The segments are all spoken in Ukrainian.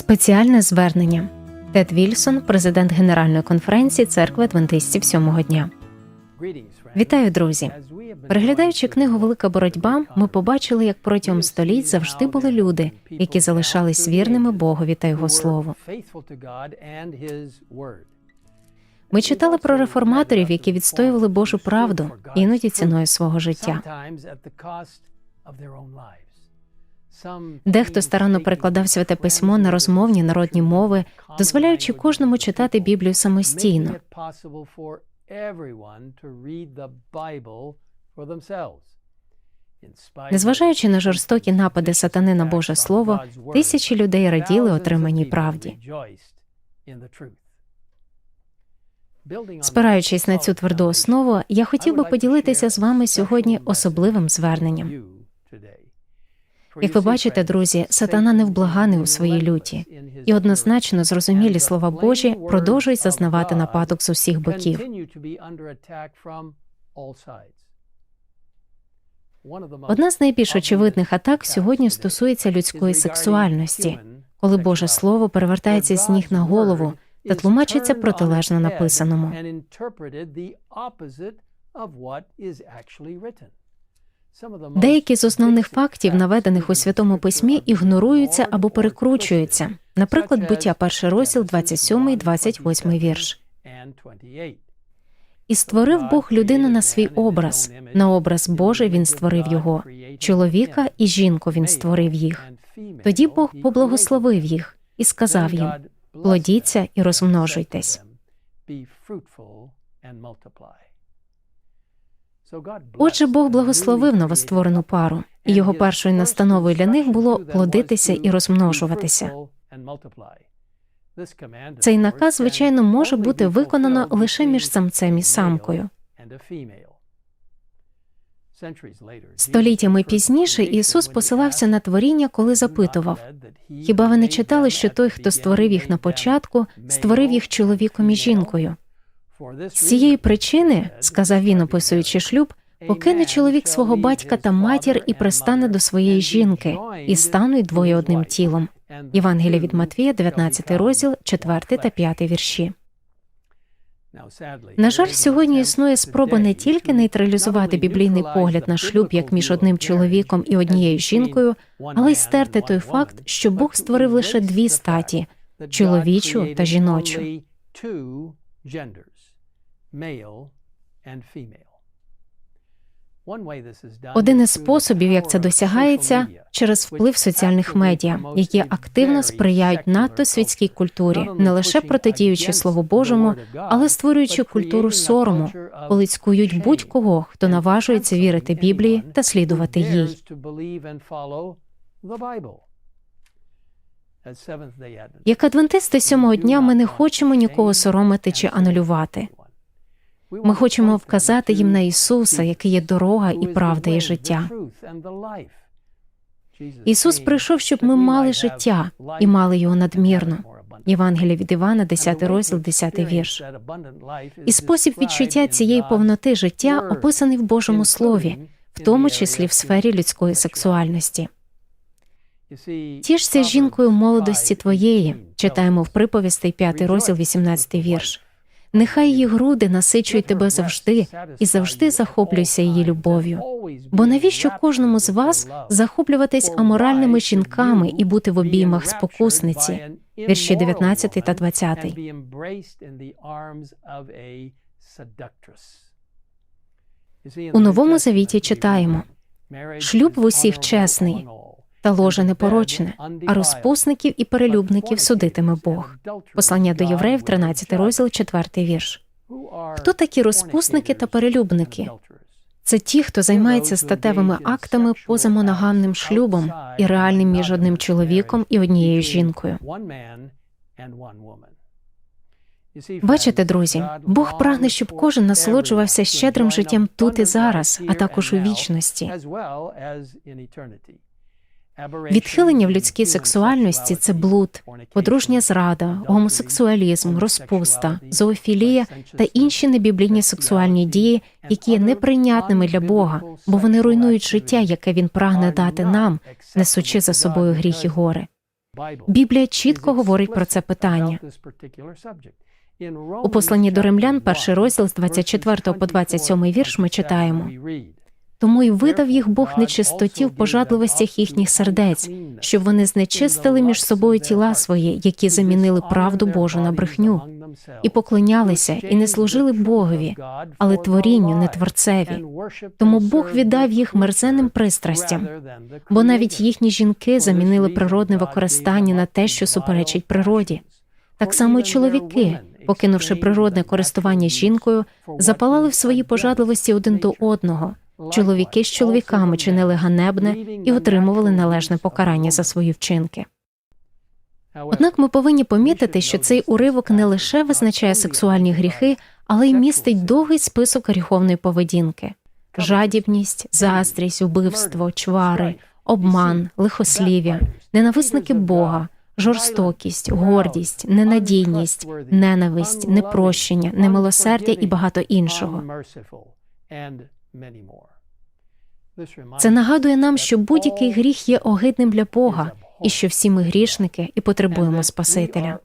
Спеціальне звернення. Тед Вільсон, президент Генеральної конференції церкви адвентистів сьомого дня. Вітаю, друзі! Переглядаючи книгу Велика боротьба, ми побачили, як протягом століть завжди були люди, які залишались вірними Богові та його слову. Ми читали про реформаторів, які відстоювали Божу правду, іноді ціною свого життя. Дехто старанно перекладав святе письмо на розмовні народні мови, дозволяючи кожному читати Біблію самостійно. Незважаючи на жорстокі напади сатани на Боже Слово, тисячі людей раділи отриманій правді. Спираючись на цю тверду основу, я хотів би поділитися з вами сьогодні особливим зверненням. Як ви бачите, друзі, сатана невблаганий у своїй люті, і однозначно зрозумілі слова Божі продовжують зазнавати нападок з усіх боків. Одна з найбільш очевидних атак сьогодні стосується людської сексуальності, коли Боже Слово перевертається з ніг на голову та тлумачиться протилежно написаному. Деякі з основних фактів, наведених у святому письмі, ігноруються або перекручуються. Наприклад, буття перший розділ, 27 і 28 вірш. І створив Бог людину на свій образ. На образ Божий він створив його. Чоловіка і жінку він створив їх. Тоді Бог поблагословив їх і сказав їм: плодіться і розмножуйтесь. Отже, Бог благословив новостворену пару, і його першою настановою для них було плодитися і розмножуватися. Цей наказ, звичайно, може бути виконано лише між самцем і самкою. Століттями пізніше Ісус посилався на творіння, коли запитував хіба ви не читали, що той, хто створив їх на початку, створив їх чоловіком і жінкою? З цієї причини, сказав він, описуючи шлюб, покине чоловік свого батька та матір і пристане до своєї жінки, і стануть двоє одним тілом. Євангелія від Матвія, 19 розділ, 4 та 5 вірші. На жаль, сьогодні існує спроба не тільки нейтралізувати біблійний погляд на шлюб як між одним чоловіком і однією жінкою, але й стерти той факт, що Бог створив лише дві статі чоловічу та жіночу. Один із способів, як це досягається, через вплив соціальних медіа, які активно сприяють надто світській культурі, не лише протидіючи Слову Божому, але створюючи культуру сорому, коли цькують будь-кого, хто наважується вірити Біблії та слідувати їй. Як адвентисти сьомого дня ми не хочемо нікого соромити чи анулювати. Ми хочемо вказати їм на Ісуса, який є дорога і правда і життя. Ісус прийшов, щоб ми мали життя і мали його надмірно. Євангелія від Івана, 10 розділ, 10 вірш. І спосіб відчуття цієї повноти життя описаний в Божому Слові, в тому числі в сфері людської сексуальності. Тішся жінкою молодості твоєї, читаємо в приповістей 5 розділ, 18 вірш. Нехай її груди насичують тебе завжди і завжди захоплюйся її любов'ю. Бо навіщо кожному з вас захоплюватись аморальними жінками і бути в обіймах спокусниці? Вірші 19 та 20. У новому завіті читаємо шлюб в усіх чесний, та ложе непорочне, а розпусників і перелюбників судитиме Бог. Послання до євреїв, 13 розділ, 4 вірш. Хто такі розпусники та перелюбники? Це ті, хто займається статевими актами поза моногамним шлюбом і реальним між одним чоловіком і однією жінкою. Бачите, друзі, Бог прагне, щоб кожен насолоджувався щедрим життям тут і зараз, а також у вічності. Відхилення в людській сексуальності це блуд, подружня зрада, гомосексуалізм, розпуста, зоофілія та інші небіблійні сексуальні дії, які є неприйнятними для Бога, бо вони руйнують життя, яке він прагне дати нам, несучи за собою гріх і горе. Біблія чітко говорить про це питання. У посланні до римлян, перший розділ з 24 по 27 вірш, ми читаємо. Тому й видав їх Бог нечистоті в пожадливостях їхніх сердець, щоб вони знечистили між собою тіла свої, які замінили правду Божу на брехню, і поклонялися, і не служили Богові, але творінню, не творцеві. Тому Бог віддав їх мерзенним пристрастям, бо навіть їхні жінки замінили природне використання на те, що суперечить природі. Так само й чоловіки, покинувши природне користування жінкою, запалали в своїй пожадливості один до одного. Чоловіки з чоловіками чинили ганебне і отримували належне покарання за свої вчинки. Однак ми повинні помітити, що цей уривок не лише визначає сексуальні гріхи, але й містить довгий список гріховної поведінки: жадібність, заздрість, вбивство, чвари, обман, лихослів'я, ненависники Бога, жорстокість, гордість, ненадійність, ненависть, непрощення, немилосердя і багато іншого. Це нагадує нам, що будь-який гріх є огидним для Бога, і що всі ми грішники і потребуємо Спасителя.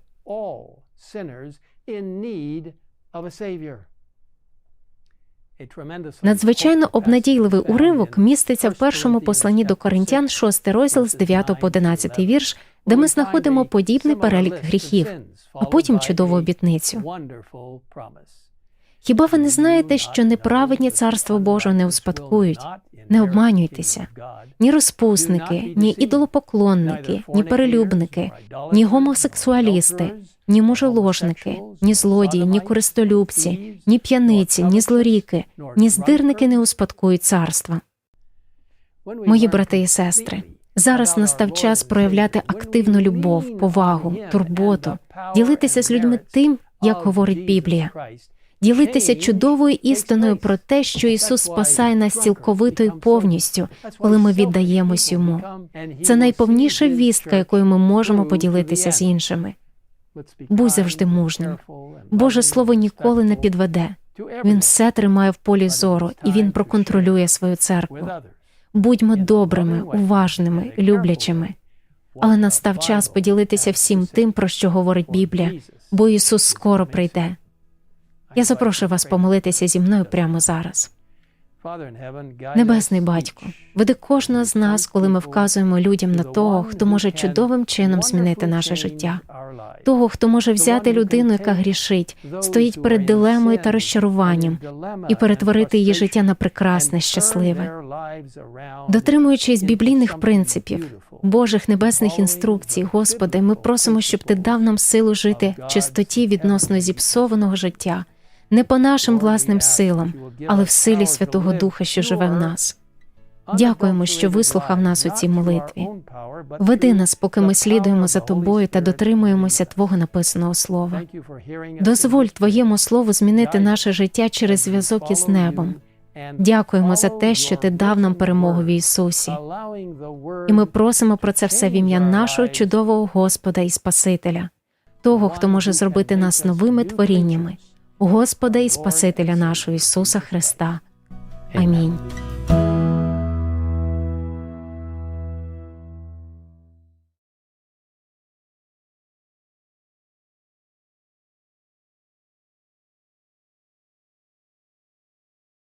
Надзвичайно обнадійливий уривок міститься в першому посланні до коринтян, 6 розділ з 9 по 11 вірш, де ми знаходимо подібний перелік гріхів, а потім чудову обітницю. Хіба ви не знаєте, що неправедні царство Боже не успадкують? Не обманюйтеся. Ні розпусники, ні ідолопоклонники, ні перелюбники, ні гомосексуалісти, ні мужеложники, ні злодії, ні користолюбці, ні п'яниці, ні злоріки, ні здирники не успадкують царства. Мої брати і сестри. Зараз настав час проявляти активну любов, повагу, турботу, ділитися з людьми тим, як говорить Біблія ділитися чудовою істиною про те, що Ісус спасає нас цілковито і повністю, коли ми віддаємось йому. Це найповніша вістка, якою ми можемо поділитися з іншими. Будь завжди мужним. Боже Слово ніколи не підведе. Він все тримає в полі зору і він проконтролює свою церкву. Будьмо добрими, уважними, люблячими. Але настав час поділитися всім тим, про що говорить Біблія, бо Ісус скоро прийде. Я запрошую вас помолитися зі мною прямо зараз. Небесний батько, веди кожного з нас, коли ми вказуємо людям на того, хто може чудовим чином змінити наше життя, того, хто може взяти людину, яка грішить, стоїть перед дилемою та розчаруванням, і перетворити її життя на прекрасне, щасливе. Дотримуючись біблійних принципів, Божих небесних інструкцій, Господи, ми просимо, щоб Ти дав нам силу жити в чистоті відносно зіпсованого життя не по нашим власним силам, але в силі Святого Духа, що живе в нас. Дякуємо, що вислухав нас у цій молитві. Веди нас, поки ми слідуємо за тобою та дотримуємося Твого написаного слова. Дозволь Твоєму слову змінити наше життя через зв'язок із небом. Дякуємо за те, що ти дав нам перемогу в Ісусі. І ми просимо про це все в ім'я нашого чудового Господа і Спасителя, того, хто може зробити нас новими творіннями. Господа і Спасителя нашого Ісуса Христа. Амінь.